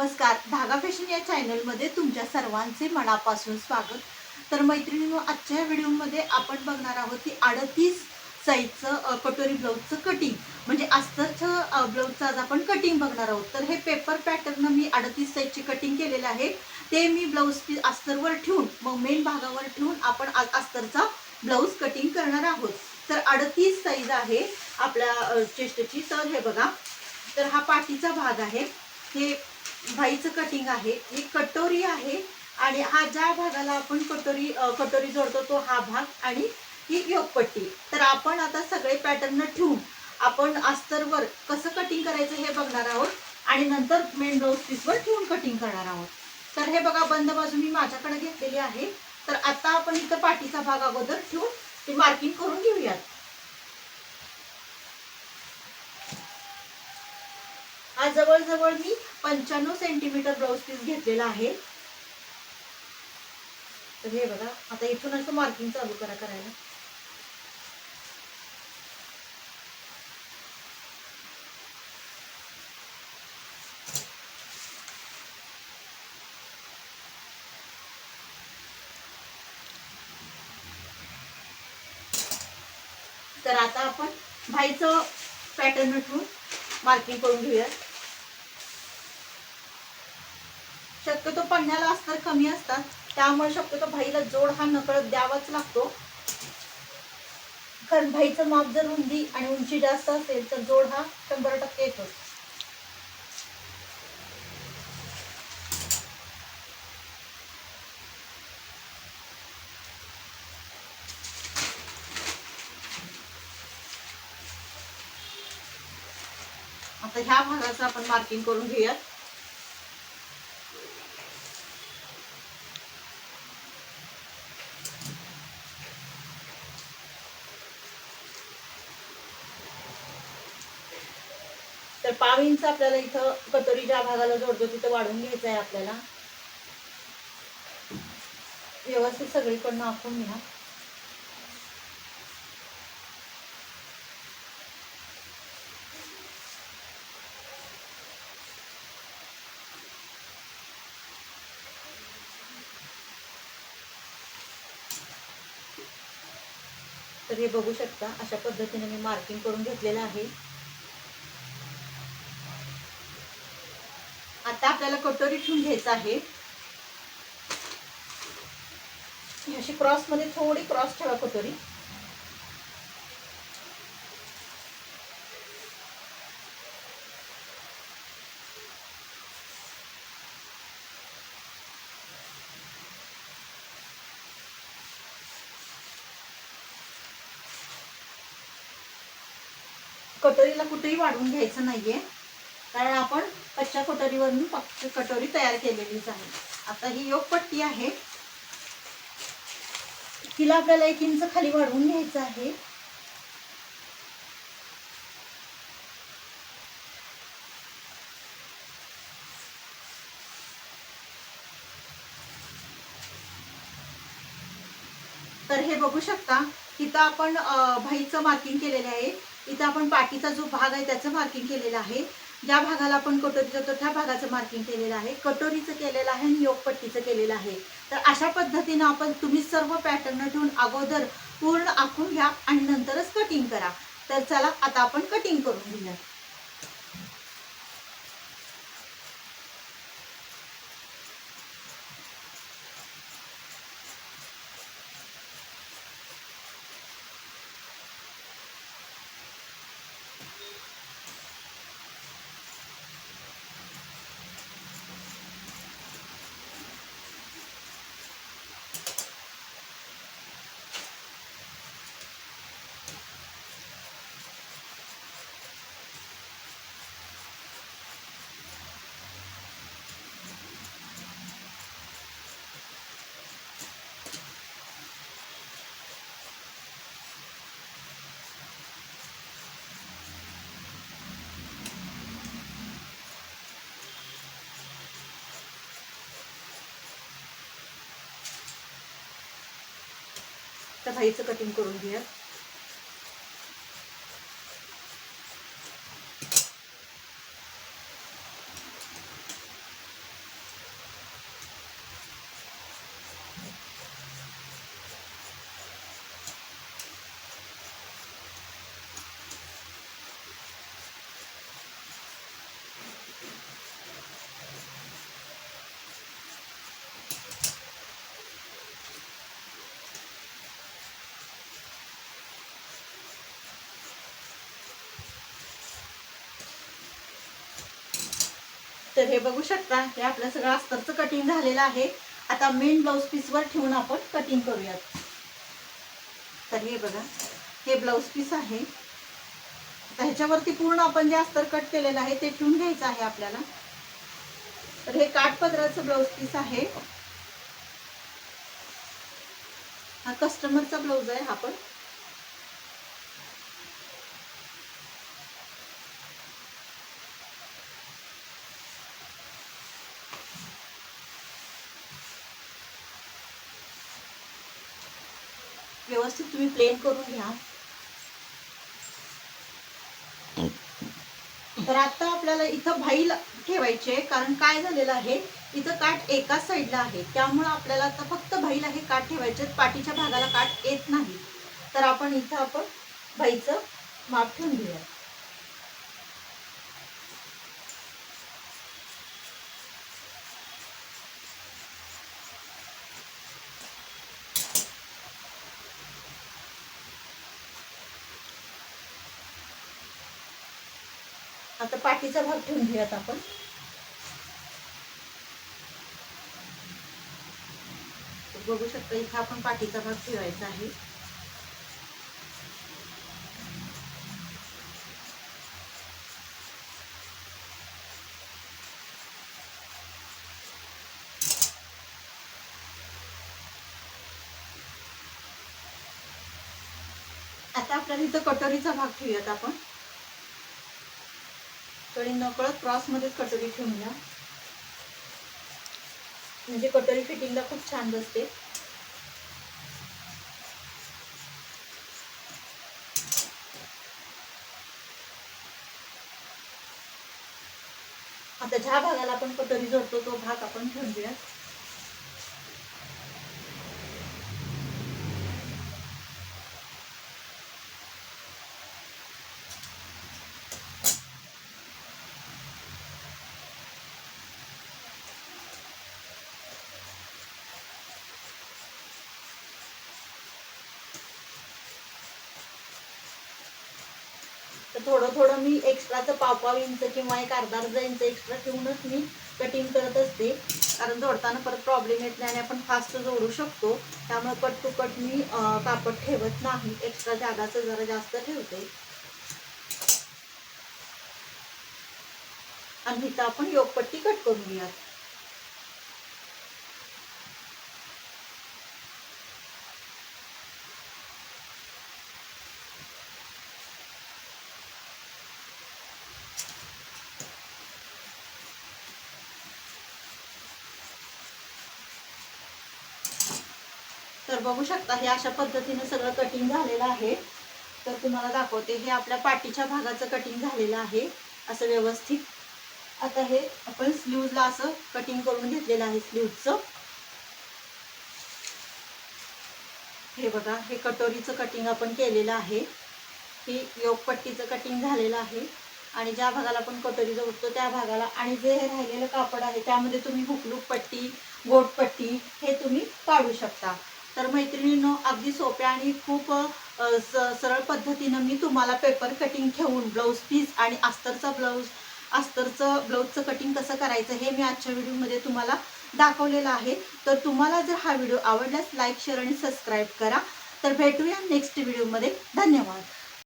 नमस्कार. धागा फॅशन या चॅनलमध्ये तुमच्या सर्वांचे मनापासून स्वागत. तर मैत्रिणींनो आजच्या व्हिडिओमध्ये आपण बघणार आहोत की अडतीस साईजचं कटोरी ब्लाऊजचं कटिंग म्हणजे अस्तरचं ब्लाऊजचं आज आपण कटिंग बघणार आहोत. तर हे पेपर पॅटर्न मी अडतीस साईजची कटिंग केलेलं आहे. ते मी ब्लाऊज पीस अस्तरवर ठेवून मग मेन भागावर ठेवून आपण आज अस्तरचा ब्लाऊज कटिंग करणार आहोत. तर अडतीस साईज आहे आपल्या चेस्टची तर हे बघा. तर हा पाठीचा भाग आहे. हे भाईचं कटिंग आहे ही कटोरी आहे आणि हा ज्या भागाला आपण कटोरी कटोरी जोडतो तो हा भाग आणि ही योगपट्टी. तर आपण आता सगळे पॅटर्न ठेवून आपण अस्तरवर कसं कटिंग करायचं हे बघणार आहोत आणि नंतर मेन ब्लाऊज पीसवर ठेवून कटिंग करणार आहोत. तर हे बघा बंद बाजू मी माझ्याकडे घेतलेली आहे. तर आता आपण इथं पाठीचा भाग अगोदर ठेवून ती मार्किंग करून घेऊयात. हा जवळजवळ मी पंच्याण्णव सेंटीमीटर ब्लाऊज पीस घेतलेला आहे. तर हे बघा आता इथून असं मार्किंग चालू करा करायला. तर आता आपण भाईचं पॅटर्न ठेवून मार्किंग करून घेऊया शक्यतो पन्ह्याला असणार कमी असतात. त्यामुळे शक्यतो भाईला जोड हा नकळत द्यावाच लागतो. कारण भाईचं माप जर रुंदी आणि उंची जास्त असेल तर जोड हा शंभर टक्के येतो. आता ह्या भागाचं आपण मार्किंग करून घेऊयात. तर पाव इंच आपल्याला इथं कटोरी ज्या भागाला जोडतो तिथं वाढून घ्यायचं आहे आपल्याला. व्यवस्थित सगळीकडनं आखून घ्या. तर हे बघू शकता अशा पद्धतीने मी मार्किंग करून घेतलेलं आहे. आता आपल्याला कटोरी ठेवून घ्यायचं आहे. अशी क्रॉसमध्ये थोडी क्रॉस ठेवा कटोरी. कटोरीला कुठेही वाढवून घ्यायचं नाहीये. कारण आपण कच्च्या कटोरीवरून फक्त कटोरी तयार केलेलीच आहे. आता ही योग पट्टी आहे. तिला आपल्याला एक इंच खाली वाढवून घ्यायचं आहे. तर हे बघू शकता इथं आपण भाईचं मार्किंग केलेलं आहे. इथं आपण पाठीचा जो भाग आहे त्याचं मार्किंग केलेलं आहे. ज्या भागाला आपण कटोरी जातो त्या भागाचं मार्किंग केलेलं आहे. कटोरीचं केलेलं आहे आणि योगपट्टीचं केलेलं आहे. तर अशा पद्धतीनं आपण तुम्ही सर्व पॅटर्न ठेवून अगोदर पूर्ण आखून घ्या आणि नंतरच कटिंग करा. तर चला आता आपण कटिंग करून घेऊया तर भाईचं कटिंग करून घेऊया. तर हे बघू शकता हे आपलं सगळं अस्तरचं कटिंग झालेलं आहे. आता मेन ब्लाऊज पीसवर ठेवून आपण कटिंग करूयात. तर हे बघा हे ब्लाऊज पीस आहे. आता ह्याच्यावरती पूर्ण आपण जे अस्तर कट केलेलं आहे ते ठेवून घ्यायचं आहे आपल्याला. तर हे काठपदराचं ब्लाऊज पीस आहे. हा कस्टमरचा ब्लाऊज आहे हा पण. व्यवस्थित तुम्ही प्लेन करून घ्या. तर आता आपल्याला इथं भाई ठेवायचे कारण काय झालेलं आहे इथं काठ एकाच साईडला आहे. त्यामुळं आपल्याला आता फक्त भाईला हे काठ ठेवायचे पाठीच्या भागाला काठ येत नाही. तर आपण इथं आपण भाईचं माप ठेवून घेऊया आता पाठीचा भाग ठेवून घेऊयात आपण. बघू शकता इथं आपण पाठीचा भाग ठेवायचा आहे. आता आपल्याला इथं कटोरीचा भाग ठेवूयात आपण. कडी नकळत क्रॉसमध्येच कटोरी ठेवून घ्या. म्हणजे कटोरी फिटिंगला खूप छान बसते. आता ज्या भागाला आपण कटोरी जोडतो तो भाग आपण ठेवून घेऊया तर थोडं थोडं मी एक्स्ट्राचं पाव पाव इंच किंवा एक अर्धा अर्धा इंच एक्स्ट्रा ठेवूनच मी कटिंग करत असते. कारण जोडताना परत प्रॉब्लेम येत नाही आणि आपण फास्ट जोडू शकतो. त्यामुळे कट टू कट मी कापड ठेवत नाही. एक्स्ट्रा जागाचं जरा जास्त ठेवते. आणि इथं आपण योगपट्टी कट करून घेऊयात. तर बघू शकता हे अशा पद्धतीने सगळं कटिंग झालेलं आहे. तर तुम्हाला दाखवते हे आपल्या पाठीच्या भागाचं कटिंग झालेलं आहे असं व्यवस्थित. आता हे आपण स्लीवला असं कटिंग करून घेतलेलं आहे स्लीवचं हे बघा हे कटोरीचं कटिंग आपण केलेलं आहे. ही योगपट्टीचं कटिंग झालेलं आहे. आणि ज्या भागाला आपण कटोरी जोडतो त्या भागाला आणि जे हे राहिलेलं कापड आहे त्यामध्ये तुम्ही हुकलूक पट्टी गोटपट्टी हे तुम्ही काढू शकता. तर मैत्रिणींनो अगदी सोप्या आणि खूप स- सरळ पद्धतीनं मी तुम्हाला पेपर कटिंग ठेवून ब्लाऊज पीस आणि अस्तरचा ब्लाऊज अस्तरचं ब्लाऊजचं कटिंग कसं करायचं हे मी आजच्या व्हिडिओमध्ये तुम्हाला दाखवलेलं आहे. तर तुम्हाला जर हा व्हिडिओ आवडल्यास लाईक शेअर आणि सबस्क्राईब करा. तर भेटूया नेक्स्ट व्हिडिओमध्ये धन्यवाद.